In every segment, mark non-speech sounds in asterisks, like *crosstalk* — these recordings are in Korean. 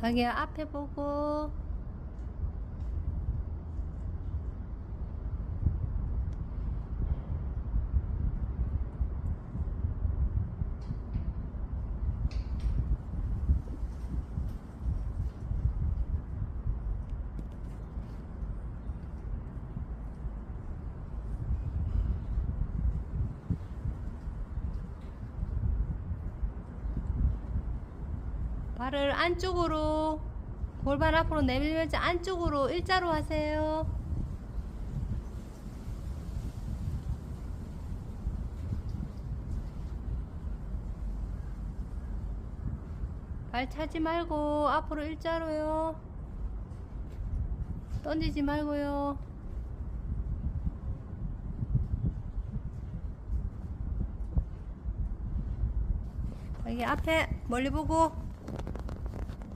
자기야 앞에 보고 발을 안쪽으로 골반 앞으로 내밀면서 안쪽으로 일자로 하세요. 발 차지 말고 앞으로 일자로요. 던지지 말고요. 여기 앞에 멀리 보고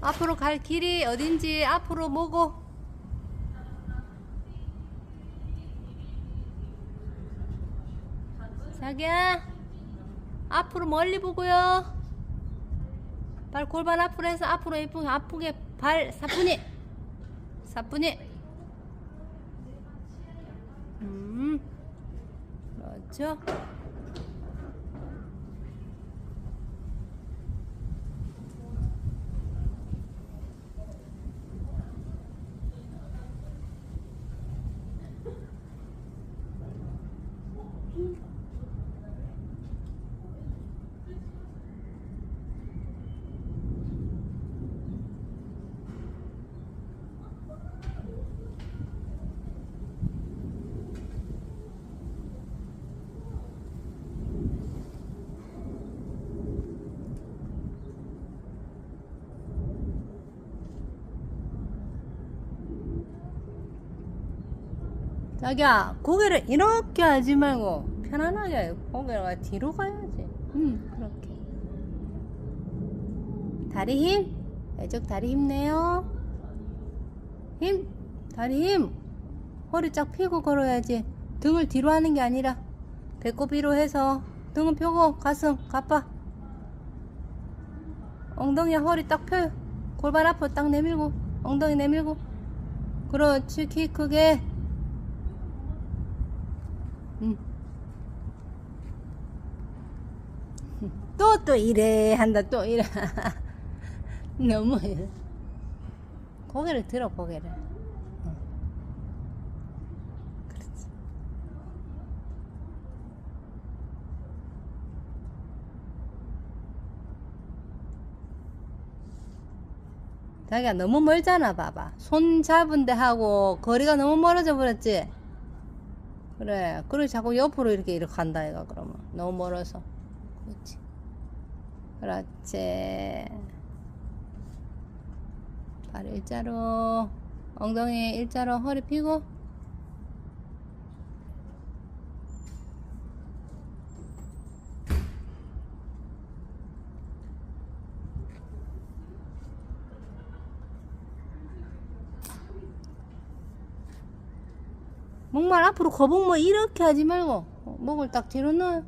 앞으로 갈 길이 어딘지 앞으로 보고. 자기야 앞으로 멀리 보고요. 발 골반 앞으로 해서 앞으로 예쁘게 아프게 발 사뿐히. 사뿐히. 음 그렇죠 자기야 고개를 이렇게 하지 말고 편안하게 고개가 뒤로 가야지. 음 그렇게. 다리 힘? 왼쪽 다리 힘내요. 힘? 다리 힘? 허리 쫙 펴고 걸어야지. 등을 뒤로 하는 게 아니라 배꼽 위로 해서 등은 펴고 가슴 가빠. 엉덩이 허리 딱 펴요 골반 앞으로 딱 내밀고 엉덩이 내밀고. 그렇지 키 크게 응. 또, 또 이래 한다, 또 이래. *laughs* 너무 이래. 고개를 들어, 고개를. 응. 그렇지. 자기가 너무 멀잖아, 봐봐. 손 잡은 데 하고 거리가 너무 멀어져 버렸지? 그래. 그래 자꾸 옆으로 이렇게 이렇게 간다 얘가 그러면 너무 멀어서. 그렇지. 그렇지. 발 일자로 엉덩이 일자로 허리 펴고 목만 앞으로 거북 뭐 이렇게 하지 말고 어, 목을 딱 뒤로 넣어